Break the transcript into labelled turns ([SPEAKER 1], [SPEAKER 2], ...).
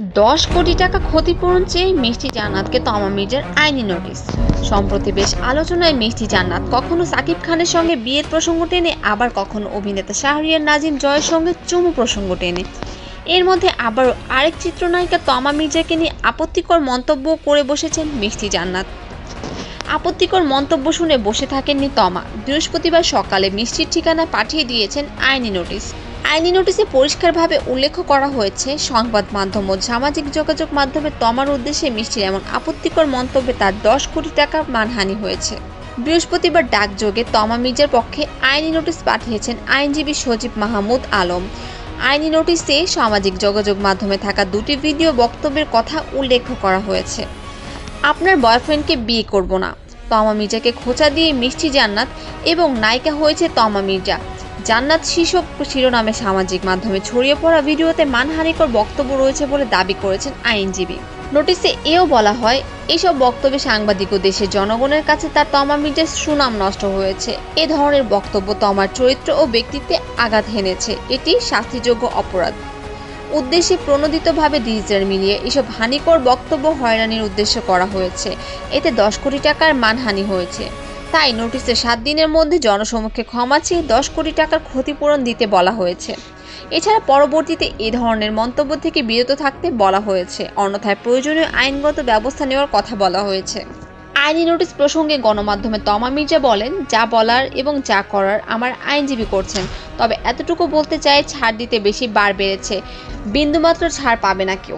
[SPEAKER 1] দশ কোটি টাকা ক্ষতিপূরণ চেয়ে মিষ্টি জান্নাতকে তমা মির্জার আইনি নোটিশ। সম্প্রতি বেশ আলোচনায় মিষ্টি জান্নাত কখনো সাকিব খানের সঙ্গে বিয়ের প্রসঙ্গ টেনে, আবার কখনো অভিনেতা শাহরিয়ার নাজিম জয়ের সঙ্গে চুমু প্রসঙ্গ টেনে। এর মধ্যে আবারও আরেক চিত্রনায়িকা তমা মির্জাকে নিয়ে আপত্তিকর মন্তব্য করে বসেছেন মিষ্টি জান্নাত। আপত্তিকর মন্তব্য শুনে বসে থাকেননি তমা। বৃহস্পতিবার সকালে মিষ্টির ঠিকানা পাঠিয়ে দিয়েছেন আইনি নোটিশ। আইনি নোটিশে পরিষ্কারভাবে উল্লেখ করা হয়েছে সংবাদ মাধ্যম ও সামাজিক যোগাযোগ মাধ্যমে তমার উদ্দেশ্যে মিষ্টির এমন আপত্তিকর মন্তব্যে তার দশ কোটি টাকা মানহানি হয়েছে। বৃহস্পতিবার ডাকযোগে তমা মির্জার পক্ষে আইনি নোটিশ পাঠিয়েছেন আইনজীবী সজীব মাহমুদ আলম। আইনি নোটিশে সামাজিক যোগাযোগ মাধ্যমে থাকা দুটি ভিডিও বক্তব্যের কথা উল্লেখ করা হয়েছে। আপনার বয়ফ্রেন্ডকে বিয়ে করব না। তমা মির্জাকে খোঁচা দিয়ে মিষ্টি জান্নাত এবং নায়িকা হয়েছে তমা মির্জা। জান্নাত শীর্ষক শিরোনামে সামাজিক মাধ্যমে ছড়িয়ে পড়া ভিডিওতে মানহানিকর বক্তব্য রয়েছে বলে দাবি করেছেন আইনজীবী। নোটিশে এও বলা হয় এইসব বক্তব্যে সাংবাদিক ও দেশের জনগণের কাছে তার তমা মির্জার সুনাম নষ্ট হয়েছে। এ ধরনের বক্তব্য তমার চরিত্র ও ব্যক্তিত্বে আঘাত হেনেছে। এটি শাস্তিযোগ্য অপরাধ। উদ্দেশ্যে প্রণোদিতভাবে ডিজিটাল মিলিয়ে এসব হানিকর বক্তব্য হয়রানির উদ্দেশ্য করা হয়েছে। এতে দশ কোটি টাকার মানহানি হয়েছে। তাই নোটিশে সাত দিনের মধ্যে জনসমক্ষে ক্ষমা চেয়ে দশ কোটি টাকার ক্ষতিপূরণ দিতে বলা হয়েছে। এছাড়া পরবর্তীতে এ ধরনের মন্তব্য থেকে বিরত থাকতে বলা হয়েছে। অন্যথায় প্রয়োজনীয় আইনগত ব্যবস্থা নেওয়ার কথা বলা হয়েছে। আইনি নোটিশ প্রসঙ্গে গণমাধ্যমে তমা মির্জা বলেন, যা বলার এবং যা করার আমার আইনজীবী করছেন, তবে এতটুকু বলতে চাই ছাড় দিতে বেশি বার বেড়েছে। বিন্দুমাত্র ছাড় পাবে না কেউ।